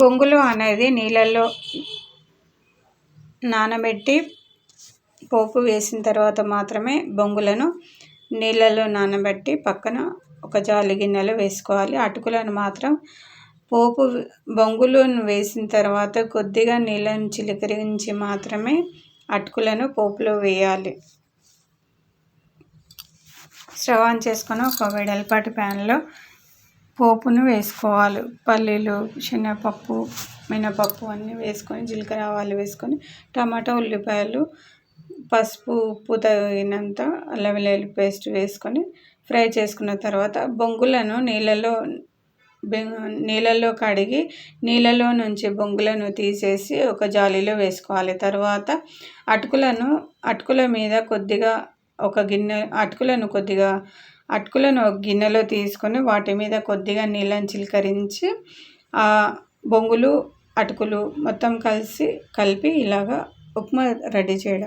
బొంగులు అనేది నీళ్ళల్లో నానబెట్టి పోపు వేసిన తర్వాత మాత్రమే బొంగులను నీళ్ళలో నానబెట్టి పక్కన ఒక జాలి గిన్నెలో వేసుకోవాలి. అటుకులను మాత్రం పోపు బొంగులను వేసిన తర్వాత కొద్దిగా నీళ్ళను చిలకరించి మాత్రమే అటుకులను పోపులో వేయాలి. స్టవ్ ఆన్ చేసుకొని ఒక వెడల్పాటి ప్యాన్లో పోపును వేసుకోవాలి. పల్లీలు శనగపప్పు మినపప్పు అన్నీ వేసుకొని జీలకర్ర ఆవాలు వేసుకొని టమాటా ఉల్లిపాయలు పసుపు ఉప్పు తగినంత అల్లం వెల్లుల్లి పేస్ట్ వేసుకొని ఫ్రై చేసుకున్న తర్వాత బొంగులను నీళ్ళలో నీళ్ళలో కడిగి నీళ్ళలో నుంచి బొంగులను తీసేసి ఒక జాలీలో వేసుకోవాలి. తర్వాత అటుకులను అటుకుల మీద కొద్దిగా ఒక గిన్నె అటుకులను కొద్దిగా అటుకులను గిన్నెలో తీసుకొని వాటి మీద కొద్దిగా నీళ్ళని చిలకరించి బొంగులు అటుకులు మొత్తం కలిసి కలిపి ఇలాగా ఉప్మా రెడీ చేయడం.